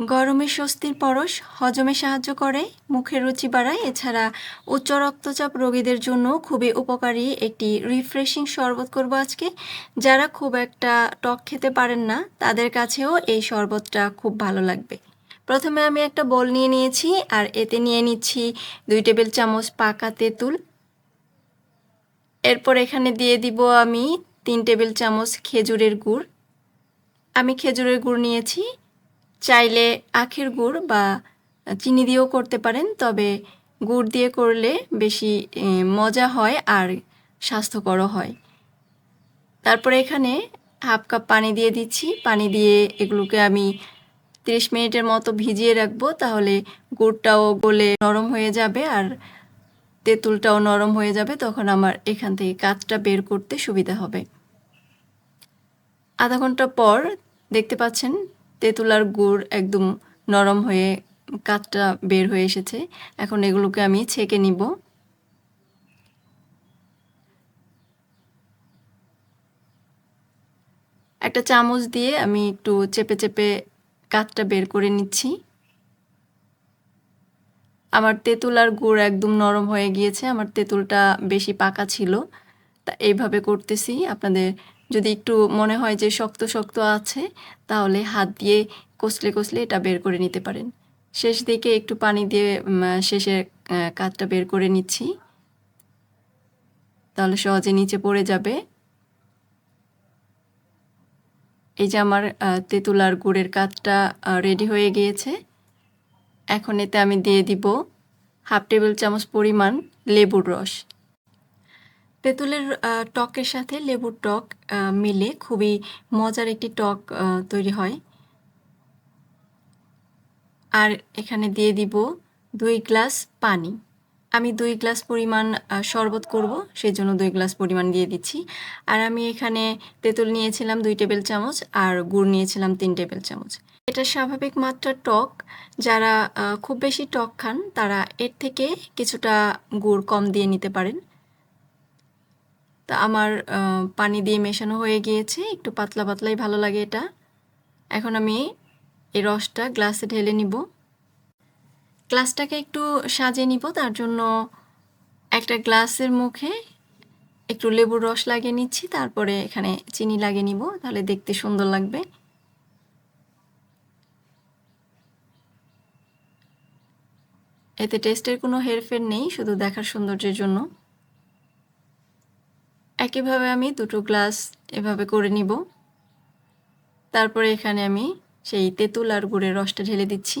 গরমে স্বস্তির পরশ, হজমে সাহায্য করে মুখের রুচি বাড়ায়। এছাড়া উচ্চ রক্তচাপ রোগীদের জন্য খুবই উপকারী একটি রিফ্রেশিং শরবত করব আজকে। যারা খুব একটা টক খেতে পারেন না, তাদের কাছেও এই শরবতটা খুব ভালো লাগবে। প্রথমে আমি একটা বোল নিয়ে নিয়েছি, আর এতে নিয়ে নিচ্ছি দুই টেবিল চামচ পাকা তেঁতুল। এরপর এখানে দিয়ে দিব আমি তিন টেবিল চামচ খেজুরের গুড়। আমি খেজুরের গুড় নিয়েছি চাইলে আখের গুড় বা চিনি দিয়েও করতে পারেন, তবে গুড় দিয়ে করলে বেশি মজা হয় আর স্বাস্থ্যকরও হয়। তারপরে এখানে হাফ কাপ পানি দিয়ে দিচ্ছি। পানি দিয়ে এগুলোকে আমি তিরিশ মিনিটের মতো ভিজিয়ে রাখব, তাহলে গুড়টাও গলে নরম হয়ে যাবে আর তেঁতুলটাও নরম হয়ে যাবে, তখন আমার এখান থেকে কাজটা বের করতে সুবিধা হবে। আধা ঘণ্টা পর দেখতে পাচ্ছেন তেঁতুল আর গুড় একদম নরম হয়ে কাঠটা বের হয়ে এসেছে। এখন এগুলোকে আমি ছেঁকে নিব। একটা চামচ দিয়ে আমি একটু চেপে চেপে কাঠটা বের করে নিচ্ছি। আমার তেঁতুল আর গুড় একদম নরম হয়ে গিয়েছে, আমার তেঁতুলটা বেশি পাকা ছিল। তা এইভাবে করতেছি। আপনাদের যদি একটু মনে হয় যে শক্ত শক্ত আছে তাহলে হাত দিয়ে কষলে কষলে এটা বের করে নিতে পারেন। শেষ দিকে একটু পানি দিয়ে উম, শেষে আহ, কাঠটা বের করে নিচ্ছি। তাহলে সহজে নিচে পড়ে যাবে। এই যে আমার আহ, তেঁতুল আর গুড়ের কাঠটা রেডি হয়ে গিয়েছে। এখন এতে আমি দিয়ে দিব হাফ টেবিল চামচ পরিমাণ লেবুর রস। তেঁতুলের টকের সাথে লেবুর টক মিলে খুবই মজার একটি টক তৈরি হয়। আর এখানে দিয়ে দিব দুই গ্লাস পানি। আমি দুই গ্লাস পরিমাণ শরবত করব সেই জন্য দুই গ্লাস পরিমাণ দিয়ে দিচ্ছি। আর আমি এখানে তেঁতুল নিয়েছিলাম দুই টেবিল চামচ, আর গুড় নিয়েছিলাম তিন টেবিল চামচ। এটা স্বাভাবিক মাত্রার টক। যারা খুব বেশি টক খান, তারা এর থেকে কিছুটা গুড় কম দিয়ে নিতে পারেন। তা আমার পানি দিয়ে মেশানো হয়ে গিয়েছে, একটু পাতলা পাতলাই ভালো লাগে এটা। এখন আমি এই রসটা গ্লাসে ঢেলে নিব। গ্লাসটাকে একটু সাজিয়ে নিব, তার জন্য একটা গ্লাসের মুখে একটু লেবুর রস লাগিয়ে নিচ্ছি, তারপরে এখানে চিনি লাগিয়ে নিব, তাহলে দেখতে সুন্দর লাগবে। এতে টেস্টের কোনো হেরফের নেই, শুধু দেখার সৌন্দর্যের জন্য। একইভাবে আমি দুটো গ্লাস এভাবে করে নিব। তারপরে এখানে আমি সেই তেঁতুল আর গুড়ের রসটা ঢেলে দিচ্ছি।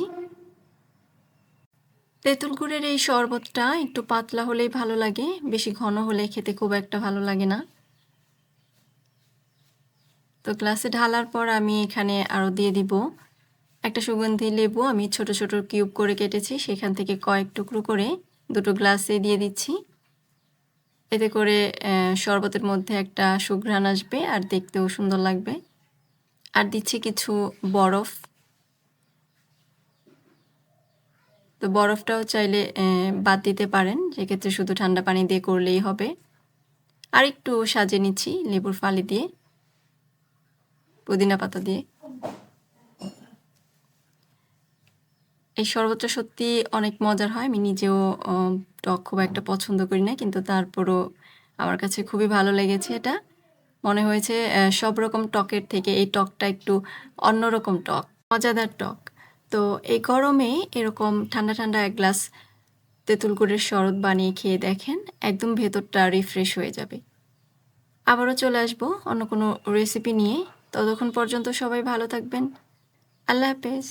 তেঁতুল গুড়ের এই শরবতটা একটু পাতলা হলেই ভালো লাগে, বেশি ঘন হলে খেতে খুব একটা ভালো লাগে না। তো গ্লাসে ঢালার পর আমি এখানে আরও দিয়ে দিব একটা সুগন্ধি লেবু। আমি ছোট ছোট কিউব করে কেটেছি, সেখান থেকে কয়েক টুকরো করে দুটো গ্লাসে দিয়ে দিচ্ছি। এতে করে শরবতের মধ্যে একটা সুঘ্রাণ আসবে আর দেখতেও সুন্দর লাগবে। আর দিচ্ছি কিছু বরফ। তো বরফটাও চাইলে বাদ দিতে পারেন। সেক্ষেত্রে শুধু ঠান্ডা পানি দিয়ে করলেই হবে। আর একটু সাজিয়ে নিচ্ছি লেবুর ফালি দিয়ে, পুদিনা পাতা দিয়ে। এই শরবতটা সত্যি অনেক মজার হয়। আমি নিজেও টক খুব একটা পছন্দ করি না, কিন্তু তারপরও আমার কাছে খুবই ভালো লেগেছে এটা। মনে হয়েছে সব রকম টকের থেকে এই টকটা একটু অন্যরকম টক, মজাদার টক। তো এই গরমে এরকম ঠান্ডা ঠান্ডা এক গ্লাস তেঁতুল গুড়ের শরবত বানিয়ে খেয়ে দেখেন, একদম ভেতরটা রিফ্রেশ হয়ে যাবে। আবারও চলে আসব অন্য কোনো রেসিপি নিয়ে। ততক্ষণ পর্যন্ত সবাই ভালো থাকবেন। আল্লাহ হাফেজ।